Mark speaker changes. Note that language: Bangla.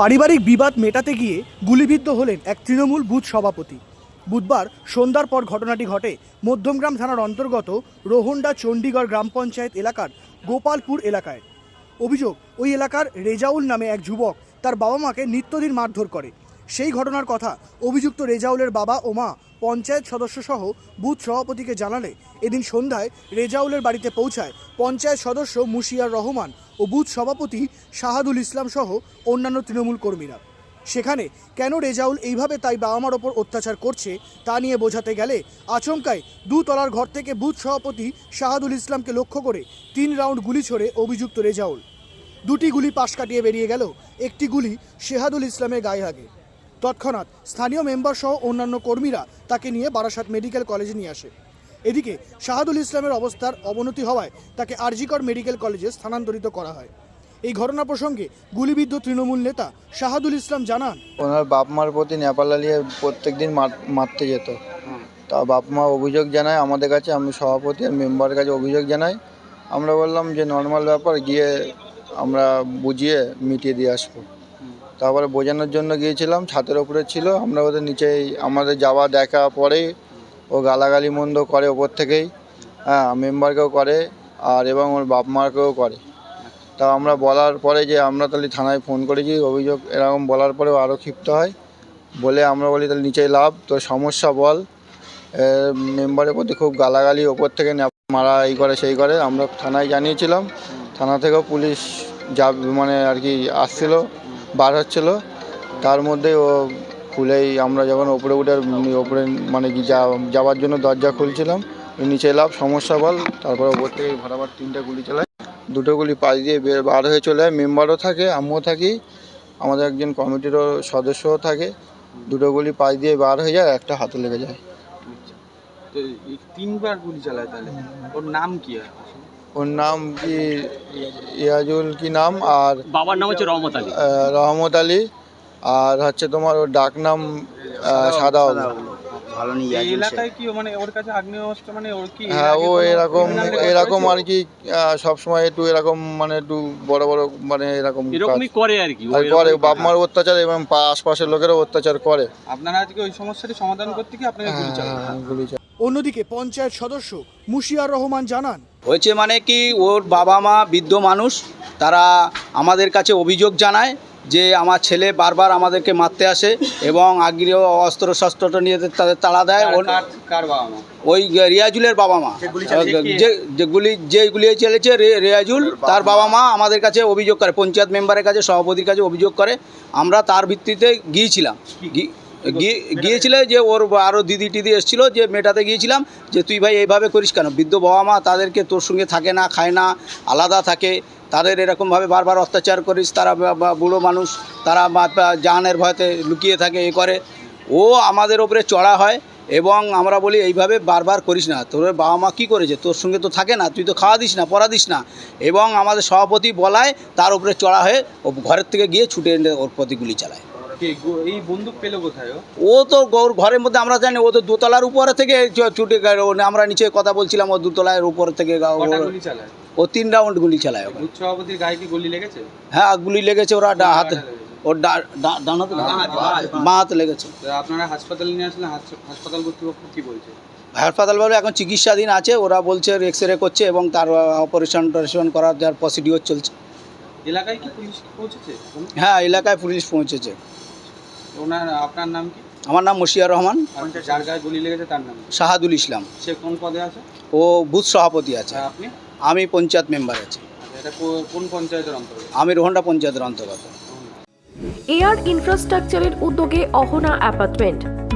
Speaker 1: পারিবারিক বিবাদ মেটাতে গিয়ে গুলিবিদ্ধ হলেন এক তৃণমূল বুথ সভাপতি। বুধবার সন্ধ্যার পর ঘটনাটি ঘটে। মধ্যমগ্রাম থানার অন্তর্গত রোহন্ডা চণ্ডীগড় গ্রাম পঞ্চায়েত এলাকার গোপালপুর এলাকায়। অভিযোগ, ওই এলাকার রেজাউল নামে এক যুবক তার বাবা মাকে নিত্যদিন মারধর করে। সেই ঘটনার কথা অভিযুক্ত রেজাউলের বাবা ও মা পঞ্চায়েত সদস্য সহ বুথ সভাপতিকে জানালে এদিন সন্ধ্যায় রেজাউলের বাড়িতে পৌঁছায় পঞ্চায়েত সদস্য মুশিয়ার রহমান ও বুথ সভাপতি শাহাদুল ইসলাম সহ অন্যান্য তৃণমূল কর্মীরা। সেখানে কেন রেজাউল এইভাবে তাই বাবা মার ওপর অত্যাচার করছে তা নিয়ে বোঝাতে গেলে আচমকায় দুতলার ঘর থেকে বুথ সভাপতি শাহাদুল ইসলামকে লক্ষ্য করে তিন রাউন্ড গুলি ছড়ে অভিযুক্ত রেজাউল। দুটি গুলি পাশ কাটিয়ে বেরিয়ে গেল, একটি গুলি শেহাদুল ইসলামের গায়ে লাগে তৎক্ষণাৎ স্থানীয় মেম্বার সহ অন্যান্য কর্মীরা তাকে নিয়ে বারাসাত মেডিকেল কলেজে নিয়ে আসে। এদিকে শাহাদুল ইসলামের অবস্থার অবনতি হওয়ায় তাকে আরজিকর মেডিকেল কলেজে স্থানান্তরিত করা হয়। এই ঘটনা প্রসঙ্গে গুলিবিদ্ধ তৃণমূল নেতা শাহাদুল ইসলাম জানান,
Speaker 2: ওনার বাপ মার প্রতি নেপাল আলিয়ে প্রত্যেক দিন মারতে যেত। তা বাপ মা অভিযোগ জানায়, আমাদের কাছে আমি সভাপতি আর মেম্বারের কাছে অভিযোগ জানাই। আমরা বললাম যে, নর্মাল ব্যাপার, গিয়ে আমরা বুঝিয়ে মিটিয়ে দিয়ে আসব। তারপরে বোঝানোর জন্য গিয়েছিলাম ছাতের ওপরে ছিল। আমরা ওদের নিচেই, আমাদের যাওয়া দেখা পরে ও গালাগালি মন্দ করে ওপর থেকেই। হ্যাঁ মেম্বারকেও করে আর এবং ওর বাপ মাকেও করে। তা আমরা বলার পরে যে আমরা তাহলে থানায় ফোন করেছি, অভিযোগ এরকম বলার পরেও আরও ক্ষিপ্ত হয়। বলে আমরা বলি, তাহলে নিচেই লাভ তো সমস্যা বল। মেম্বারের প্রতি খুব গালাগালি, ওপর থেকে মারা, এই করে, সেই করে। আমরা থানায় জানিয়েছিলাম। থানা থেকেও পুলিশ যা মানে আর কি আসছিল। বার হচ্ছিল। তার মধ্যে ও খুলেই আমরা যখন ওপরে উঠে ওপরে মানে যাওয়ার জন্য দরজা খুলছিলাম নিচে লাভ সমস্যা বল, তারপরে ওপর থেকে ভরাবার তিনটা গুলি চালায় দুটো গুলি পাশ দিয়ে বের হয়ে চলে যায়, মেম্বারও থাকে আমিও থাকি, আমাদের একজন কমিটিরও সদস্যও থাকে, দুটো গুলি পাশ দিয়ে বার হয়ে যায়, একটা হাতে লেগে যায়।
Speaker 3: তো তিনবার গুলি চালায় তাহলে? ওর নাম কি
Speaker 2: ওর নাম কি ইয়াজুল কি নাম? আর
Speaker 4: বাবার নাম হচ্ছে রহমত আলী।
Speaker 2: রহমত আলী। আর হচ্ছে তোমার ওর ডাক নাম সাদা
Speaker 3: মানে ওর কাছে আগ্নেয়াস্ত্র মানে ওর কি এর
Speaker 2: হ্যাঁ ও এরকম এরকম আর কি সবসময় একটু এরকম মানে একটু বড় বড় মানে এরকম
Speaker 4: করে আর কি
Speaker 2: করে। বাপ মার অত্যাচার এবং আশপাশের লোকেরও অত্যাচার করে।
Speaker 3: আপনারা আজকে ওই সমস্যাটি সমাধান করতে কি আপনাকে গুলি চালানো
Speaker 2: হ্যাঁ।
Speaker 1: অন্যদিকে পঞ্চায়েত সদস্য মুশিয়ার রহমান জানান
Speaker 5: হয়েছে মানে কি ওর বাবা মা বৃদ্ধ মানুষ তারা আমাদের কাছে অভিযোগ জানায় যে আমার ছেলে বারবার আমাদেরকে মারতে আসে এবং আগ্নেয় অস্ত্র শস্ত্রটা নিয়ে তাদের তাড়া দেয় ওই রিয়াজুলের বাবা মা। যে যেগুলি যে গুলি চলেছে রে- রিয়াজুল তার বাবা মা আমাদের কাছে অভিযোগ করে পঞ্চায়েত মেম্বারের কাছে সভাপতির কাছে অভিযোগ করে আমরা তার ভিত্তিতে গিয়েছিলাম। গিয়েছিলে যে ওর আরও দিদি টিদি এসেছিল যে মেটাতে গিয়েছিলাম যে তুই ভাই এইভাবে করিস কেন? বৃদ্ধ বাবা মা তাদেরকে তোর সঙ্গে থাকে না খায় না আলাদা থাকে। তাদের এরকমভাবে বারবার অত্যাচার করিস তারা বুড়ো মানুষ তারা জাহানের ভয়তে লুকিয়ে থাকে এ করে। ও আমাদের ওপরে চড়া হয় এবং আমরা বলি এইভাবে বারবার করিস না। তোর বাবা মা কী করেছে? তোর সঙ্গে তো থাকে না তুই তো খাওয়া দিস না পড়া দিস না। এবং আমাদের সভাপতি বলায় তার উপরে চড়া হয়ে ও ঘরের থেকে গিয়ে ছুটে ওর প্রতি গুলি চালায়।
Speaker 3: এই বন্দুক পেল কোথায় ও?
Speaker 5: তো ওর ঘরের মধ্যে আমরা জানি ও তো দোতলার উপরে থেকে ছুটে গেল। আমরা নিচে কথা বলছিলাম ও দোতলার উপর থেকে ও তিন রাউন্ড গুলি চালায় ওখানে।
Speaker 3: সভাপতির গায়ে কি গুলি লেগেছে?
Speaker 5: হ্যাঁ গুলি লেগেছে ওরা হাতে। ওর ডান হাতে
Speaker 3: বাঁ
Speaker 5: লেগেছে।
Speaker 3: আপনারা হাসপাতালে নিয়ে আসলেন হাস- হাসপাতাল কর্তৃপক্ষ কি বলছে?
Speaker 5: হাসপাতাল বলে এখন চিকিৎসাধীন আছে ওরা বলছে এক্স রে করছে এবং তার অপারেশন টপারেশন করার যার প্রসিডিওর চলছে।
Speaker 3: এলাকায় কি পুলিশ পৌঁছেছে?
Speaker 5: হ্যাঁ এলাকায় পুলিশ পৌঁছেছে।
Speaker 3: ওনার আপনার নাম কি?
Speaker 5: আমার নাম মশিয়ার রহমান।
Speaker 3: যার গায়ে গুলি লেগেছে তার নাম
Speaker 5: শাহাদুল ইসলাম।
Speaker 3: সে কোন পদে আছে?
Speaker 5: ও বুথ সভাপতি আছে।
Speaker 3: আপনি?
Speaker 5: আমি পঞ্চায়েত মেম্বার আছি।
Speaker 3: আচ্ছা, এটা কোন পঞ্চায়েতের অন্তর্গত?
Speaker 5: আমি রোহন্ডা পঞ্চায়েতের অন্তর্গত।
Speaker 6: এয়ার ইনফ্রাস্ট্রাকচারের উদ্যোগে অহনা অ্যাপার্টমেন্ট।